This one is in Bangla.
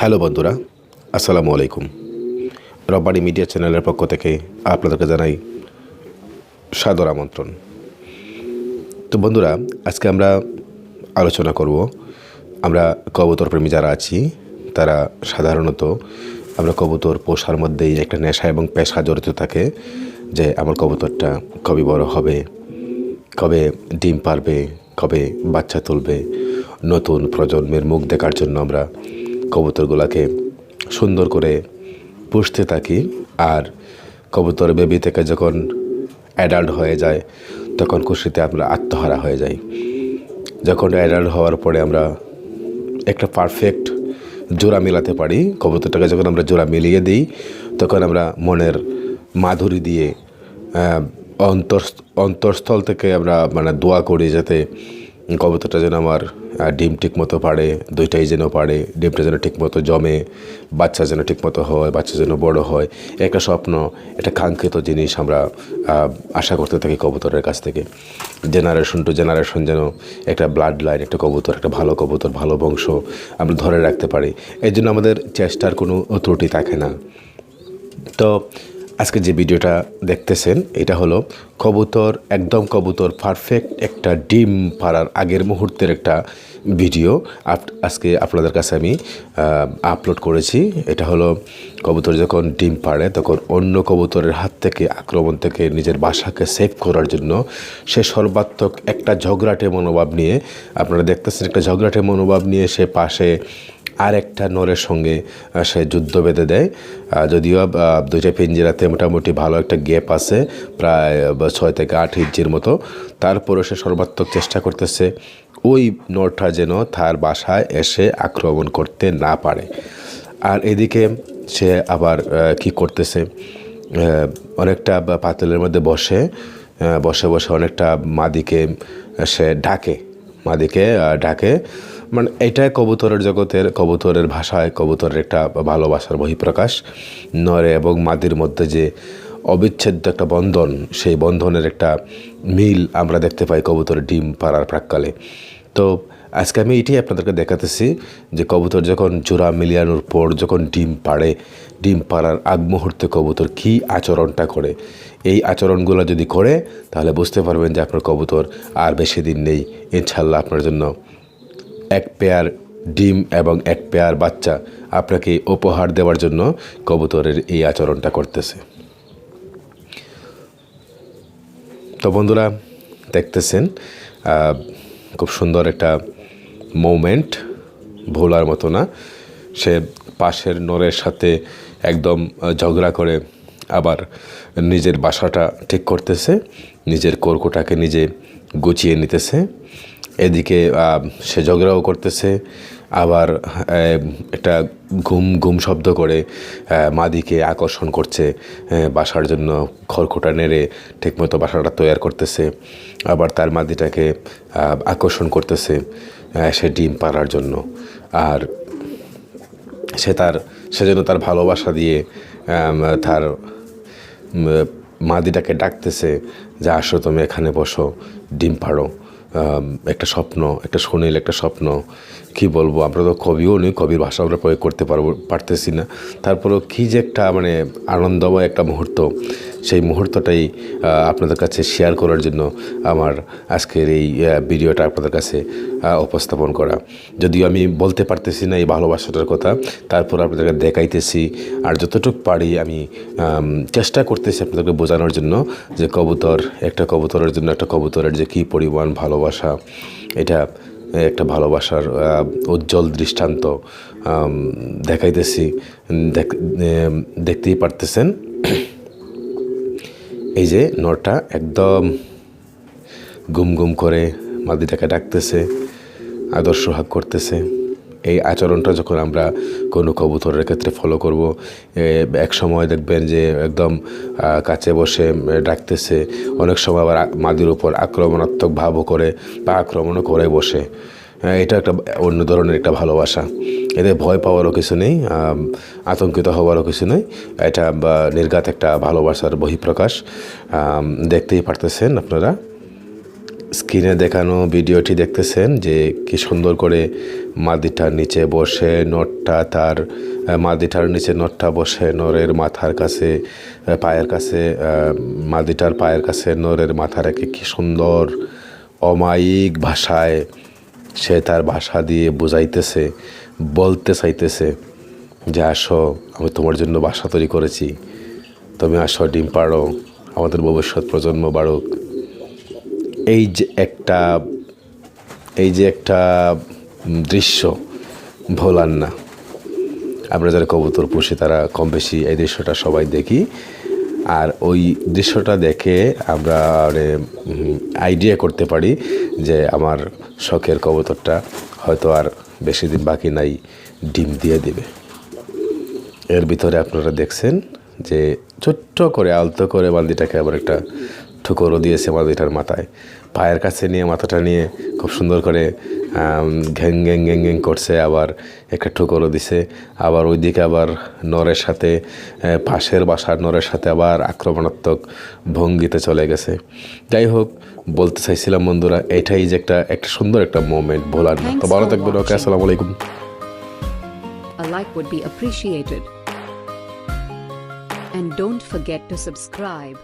হ্যালো বন্ধুরা, আসসালামু আলাইকুম। রব্বানি মিডিয়া চ্যানেলের পক্ষ থেকে আপনাদেরকে জানাই সাদর আমন্ত্রণ। তো বন্ধুরা, আজকে আমরা আলোচনা করব, আমরা কবুতর প্রেমী যারা আছি, তারা সাধারণত আমরা কবুতর পোষার মধ্যেই একটা নেশা এবং পেশা জড়িত থাকে, যে আমার কবুতরটা কবে বড় হবে, কবে ডিম পারবে, কবে বাচ্চা তুলবে, নতুন প্রজন্মের মুখ দেখার জন্য আমরা কবুতরগুলোকে সুন্দর করে পুষতে থাকি। আর কবুতর বেবি থেকে যখন অ্যাডাল্ট হয়ে যায়, তখন খুশিতে আমরা আত্মহারা হয়ে যাই। যখন অ্যাডাল্ট হওয়ার পরে আমরা একটা পারফেক্ট জোড়া মেলাতে পারি, কবুতরটাকে যখন আমরা জোড়া মিলিয়ে দিই, তখন আমরা মনের মাধুরী দিয়ে অন্তর, অন্তরস্থল থেকে আমরা মানে দোয়া করি যাতে কবুতরটা যেন আমার ডিম ঠিক মতো পাড়ে, দুইটাই যেন পাড়ে, ডিমটা যেন ঠিক মতো জমে, বাচ্চা যেন ঠিক মতো হয়, বাচ্চা যেন বড় হয়, একটা স্বপ্ন, একটা কাঙ্ক্ষিত জিনিস আমরা আশা করতে থাকি কবুতরের কাছ থেকে। জেনারেশন টু জেনারেশন যেন একটা ব্লাড লাইন একটা কবুতর, একটা ভালো কবুতর, ভালো বংশ আমরা ধরে রাখতে পারি। এই জন্য আমাদের চেষ্টার কোনো ত্রুটি থাকে না। তো আজকে যে ভিডিওটা দেখতেছেন, এটা হলো কবুতর, একদম কবুতর পারফেক্ট একটা ডিম পাড়ার আগের মুহূর্তের একটা ভিডিও। আজকে আপনাদের কাছে আমি আপলোড করেছি। এটা হলো কবুতর যখন ডিম পাড়ে, তখন অন্য কবুতরের হাত থেকে, আক্রমণ থেকে নিজের বাসাকে সেভ করার জন্য সে সর্বাত্মক একটা ঝগড়াটে মনোভাব নিয়ে, আপনারা দেখতেছেন একটা ঝগড়াটে মনোভাব নিয়ে সে পাশে আর একটা নরের সঙ্গে সে যুদ্ধ বেঁধে দেয়। যদিও দুইটা পিঞ্জিরাতে মোটামুটি ভালো একটা গ্যাপ আছে, প্রায় ছয় থেকে আট ইঞ্চির মতো। তারপরেও সে সর্বাত্মক চেষ্টা করতেছে, ওই নরটা যেন তার বাসায় এসে আক্রমণ করতে না পারে। আর এদিকে সে আবার কি করতেছে অনেকটা পাতিলের মধ্যে বসে বসে বসে অনেকটা মাদিকে সে ডাকে। মাদিকে ডাকে। মানে এটাই কবুতরের জগতের, কবুতরের ভাষায়, কবুতরের একটা ভালোবাসার বহিঃপ্রকাশ। নরে এবং মাদির মধ্যে যে অবিচ্ছেদ্য একটা বন্ধন, সেই বন্ধনের একটা মিল আমরা দেখতে পাই কবুতরের ডিম পাড়ার প্রাককালে। তো আজকে আমি এটাই আপনাদেরকে দেখাতেছি যে কবুতর যখন জোড়া মিলিয়ানোর পর যখন ডিম পাড়ে, ডিম পাড়ার আগ মুহূর্তে কবুতর কী আচরণটা করে? এই আচরণগুলো যদি করে, তাহলে বুঝতে পারবেন যে আপনার কবুতর আর বেশি দিন নেই ইনশাল্লাহ আপনার জন্য। এক পেয়ার ডিম এবং এক পেয়ার বাচ্চা আপনাকে উপহার দেওয়ার জন্য কবুতরের এই আচরণটা করতেছে। তো বন্ধুরা, দেখতেছেন খুব সুন্দর একটা মোমেন্ট ভোলার মতো না। সে পাশের নরের সাথে একদম ঝগড়া করে আবার নিজের বাসাটা ঠিক করতেছে, নিজের কোরকোটাকে নিজে গুছিয়ে নিতেছে। এদিকে সে ঝগড়াও করতেছে, আবার একটা ঘুম ঘুম শব্দ করে মাদিকে আকর্ষণ করছে বাসার জন্য খড়খোটা নেড়ে ঠিকমতো বাসাটা তৈরি করতেছে। আবার তার মাদিটাকে আকর্ষণ করতেছে। সে ডিম পাড়ার জন্য। আর সে তার, সে যেন তার ভালোবাসা দিয়ে তার মাদিটাকে ডাকতেছে যে, আসো তুমি এখানে বসো, ডিম পাড়ো। একটা স্বপ্ন, একটা সুনীল, একটা স্বপ্ন। কি বলব, আমরা তো কবিও নই, কবির ভাষা আমরা প্রয়োগ করতে পারব, পারতেছি না। তারপরেও কী যে একটা মানে আনন্দময় একটা মুহূর্ত। সেই মুহূর্তটাই আপনাদের কাছে শেয়ার করার জন্য আমার আজকের এই ভিডিওটা আপনাদের কাছে উপস্থাপন করা। যদিও আমি বলতে পারতেছি না এই ভালোবাসাটার কথা, তারপর আপনাদেরকে দেখাইতেছি, আর যতটুকু পারি আমি চেষ্টা করতেছি আপনাদেরকে বোঝানোর জন্য যে কবুতর, একটা কবুতরের জন্য একটা কবুতরের যে কী পরিমাণ ভালোবাসা, এটা একটা ভালোবাসার উজ্জ্বল দৃষ্টান্ত দেখাইতেছি, দেখ- দেখতেই পারতেছেন। এই যে নরটা একদম গুম গুম করে মাদিটাকে ডাকতেছে, আদর্শ হাক করতেছে। এই আচরণটা যখন আমরা কোনো কবুতরের ক্ষেত্রে ফলো করব এক সময় দেখবেন যে একদম কাছে বসে ডাকতেছে। অনেক সময় আবার মাদির উপর আক্রমণাত্মক ভাবও করে বা আক্রমণও করে বসে। এটা একটা অন্য ধরনের একটা ভালোবাসা। এতে ভয় পাওয়ারও কিছু নেই আতঙ্কিত হওয়ারও কিছু নেই। এটা বা, নির্ঘাত একটা ভালোবাসার বহিঃপ্রকাশ। দেখতেই পারতেছেন আপনারা। স্ক্রিনে দেখানো ভিডিওটি দেখতেছেন যে কি সুন্দর করে মাদিটার নিচে বসে নটটা তার মাদিটার নিচে নটটা বসে নরের মাথার কাছে পায়ের কাছে মাদিটার পায়ের কাছে নরের মাথা রেখে কি সুন্দর অমায়িক ভাষায় সে তার ভাষা দিয়ে বুঝাইতেছে, বলতে চাইতেছে যে, আসো, আমি তোমার জন্য বাসা তৈরি করেছি। তুমি আসো, ডিম পাড়ো, আমাদের ভবিষ্যৎ প্রজন্ম বাড়ুক। এই যে একটা, এই যে একটা দৃশ্য ভোলার না আমরা যারা কবুতর পুষি, তারা কম বেশি এই দৃশ্যটা সবাই দেখি। আর ওই দৃশ্যটা দেখে আমরা আইডিয়া করতে পারি যে আমার শখের কবুতরটা হয়তো আর বেশি দিন বাকি নাই, ডিম দিয়ে দিবে। এর ভিতরে আপনারা দেখছেন যে ছোট্ট করে, আলতো করে বালতিটাকে আবার একটা ঠুকরও দিয়েছে বালতিটার মাথায়। পায়ের কাছে নিয়ে, মাথাটা নিয়ে খুব সুন্দর করে ঘ্যাং ঘ্যাং ঘ্যাং ঘ্যাং করছে আবার একটা ঠুকরও দিছে। আবার ওইদিকে আবার নরের সাথে পাশের বাসার নরের সাথে আবার আক্রমণাত্মক ভঙ্গিতে চলে গেছে। যাই হোক বলতে চাইছিলাম বন্ধুরা এটাই যে একটা একটা সুন্দর একটা মোমেন্ট ভোলার তো ভালো থাকবেন ওকে আসসালামু আলাইকুম। A like would be appreciated. And don't forget to subscribe.